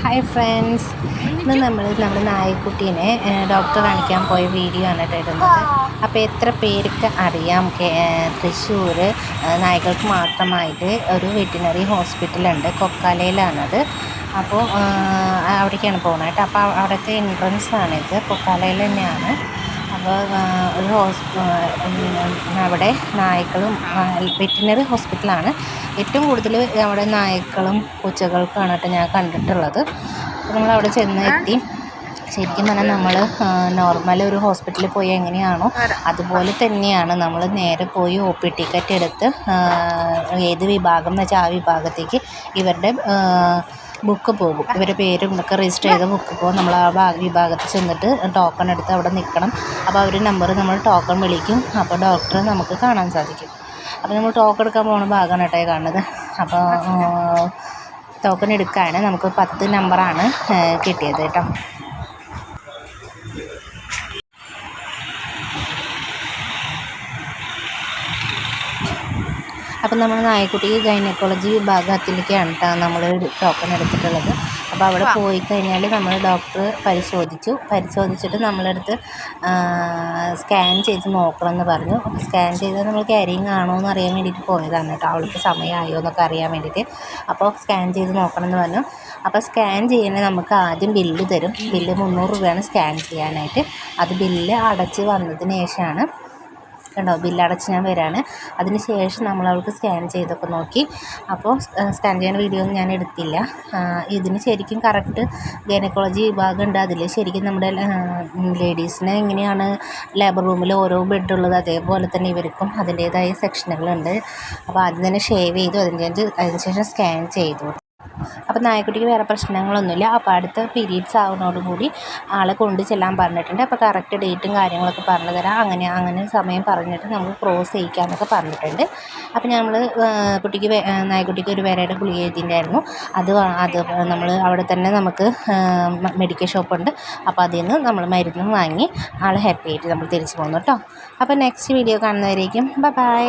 Hi friends ഇന്ന് നമ്മൾ നമ്മുടെ നായക്കുട്ടീനെ ഡോക്ടർ കാണിക്കാൻ പോയ വീഡിയോ ആണ് ഇടുന്നത്. അപ്പോൾ എത്ര പേർക്ക് അറിയാം തൃശ്ശൂർ നായകൾക്ക് മാത്രമായിട്ട് ഒരു വെറ്റിനറി ഹോസ്പിറ്റലുണ്ട് കൊക്കാലയിലാണത്. അപ്പോൾ അവിടേക്കാണ് പോകുന്നത് കേട്ടോ. അപ്പോൾ അവിടുത്തെ എൻട്രൻസ് ആണിത് കൊക്കാലയിൽ തന്നെയാണ്. അപ്പോൾ ഒരു അവിടെ നായ്ക്കളും വെറ്റിനറി ഹോസ്പിറ്റലാണ്. ഏറ്റവും കൂടുതൽ അവിടെ നായ്ക്കളും പൂച്ചകൾക്കാണ് കേട്ടോ ഞാൻ കണ്ടിട്ടുള്ളത്. അപ്പോൾ നമ്മളവിടെ ചെന്ന് എത്തി ശരിക്കും പറഞ്ഞാൽ നമ്മൾ നോർമൽ ഒരു ഹോസ്പിറ്റലിൽ പോയി എങ്ങനെയാണോ അതുപോലെ തന്നെയാണ് നമ്മൾ നേരെ പോയി ഒ പി ടിക്കറ്റ് എടുത്ത് ഏത് വിഭാഗം എന്ന് വെച്ചാൽ ആ വിഭാഗത്തേക്ക് ഇവരുടെ ബുക്ക് പോകും. ഇവരുടെ പേരും ഇതൊക്കെ രജിസ്റ്റർ ചെയ്ത ബുക്ക് പോകും. നമ്മൾ ആ ഭാഗ വിഭാഗത്തിൽ ചെന്നിട്ട് ടോക്കൺ എടുത്ത് അവിടെ നിൽക്കണം. അപ്പോൾ അവർ നമ്പർ നമ്മൾ ടോക്കൺ വിളിക്കും. അപ്പോൾ ഡോക്ടറെ നമുക്ക് കാണാൻ സാധിക്കും. അപ്പോൾ നമ്മൾ ടോക്കൺ എടുക്കാൻ പോകുന്ന ഭാഗമാണ് കേട്ടോ കാണുന്നത്. അപ്പോൾ ടോക്കൺ എടുക്കാണ് നമുക്ക് പത്ത് നമ്പറാണ് കിട്ടിയത് കേട്ടോ. അപ്പം നമ്മൾ നായക്കുട്ടി ഗൈനക്കോളജി വിഭാഗത്തിലേക്കാണ് കേട്ടോ നമ്മൾ ടോക്കൺ എടുത്തിട്ടുള്ളത് അപ്പോൾ അവിടെ പോയി കഴിഞ്ഞാൽ നമ്മൾ ഡോക്ടർ പരിശോധിച്ചു. പരിശോധിച്ചിട്ട് നമ്മളടുത്ത് സ്കാൻ ചെയ്ത് നോക്കണം എന്ന് പറഞ്ഞു. അപ്പോൾ സ്കാൻ ചെയ്താൽ നമ്മൾ ക്യാരിങ് ആണോ എന്ന് അറിയാൻ വേണ്ടിയിട്ട് പോയതാണ് കേട്ടോ അവൾക്ക് സമയമായോ എന്നൊക്കെ അറിയാൻ വേണ്ടിയിട്ട് അപ്പോൾ സ്കാൻ ചെയ്ത് നോക്കണം എന്ന് പറഞ്ഞു. അപ്പോൾ സ്കാൻ ചെയ്യുന്ന നമുക്ക് ആദ്യം ബില്ല് തരും. ബില്ല് മുന്നൂറ് രൂപയാണ് സ്കാൻ ചെയ്യാനായിട്ട്. അത് ബില്ല് അടച്ച് വന്നതിന് ശേഷമാണ് കണ്ടോ? ബില്ലടച്ച് ഞാൻ വരാണ്. അതിന് ശേഷം നമ്മൾ അവൾക്ക് സ്കാൻ ചെയ്തൊക്കെ നോക്കി. അപ്പോൾ സ്കാൻ ചെയ്യുന്ന വീഡിയോ ഒന്നും ഞാൻ എടുത്തില്ല. ഇതിന് ശരിക്കും കറക്റ്റ് ഗൈനക്കോളജി വിഭാഗം ഉണ്ട്. അതിൽ ശരിക്കും നമ്മുടെ ലേഡീസിന് എങ്ങനെയാണ് ലേബർ റൂമിൽ ഓരോ ബെഡ് ഉള്ളത് അതേപോലെ തന്നെ ഇവർക്കും അതിന്റേതായ സെക്ഷനുകളുണ്ട് അപ്പോൾ ആദ്യം തന്നെ ഷേവ് ചെയ്തു. അതിന്റെ അതിന് ശേഷം സ്കാൻ ചെയ്തു. അപ്പോൾ നായക്കുട്ടിക്ക് വേറെ പ്രശ്നങ്ങളൊന്നുമില്ല. അപ്പോൾ അടുത്ത പീരീഡ്സ് ആവുന്നതോടുകൂടി ആളെ കൊണ്ട് ചെല്ലാൻ പറഞ്ഞിട്ടുണ്ട്. അപ്പോൾ കറക്റ്റ് ഡേറ്റും കാര്യങ്ങളൊക്കെ പറഞ്ഞു തരാം. അങ്ങനെ അങ്ങനെ സമയം പറഞ്ഞിട്ട് നമുക്ക് ക്രോസ് ചെയ്യിക്കാമെന്നൊക്കെ പറഞ്ഞിട്ടുണ്ട്. അപ്പോൾ നമ്മൾ കുട്ടിക്ക് നായക്കുട്ടിക്ക് ഒരു വേറെ ഗുളിക എഴുതിയിട്ടുണ്ടായിരുന്നു. അത് അത് നമ്മൾ അവിടെ തന്നെ നമുക്ക് മെഡിക്കൽ ഷോപ്പുണ്ട് അപ്പോൾ അതിൽ നിന്ന് നമ്മൾ മരുന്നും വാങ്ങി ആളെ ഹാപ്പി ആയിട്ട് നമ്മൾ തിരിച്ചു പോകുന്നു കേട്ടോ. അപ്പോൾ നെക്സ്റ്റ് വീഡിയോ കാണുന്നവരേക്കും. Bye bye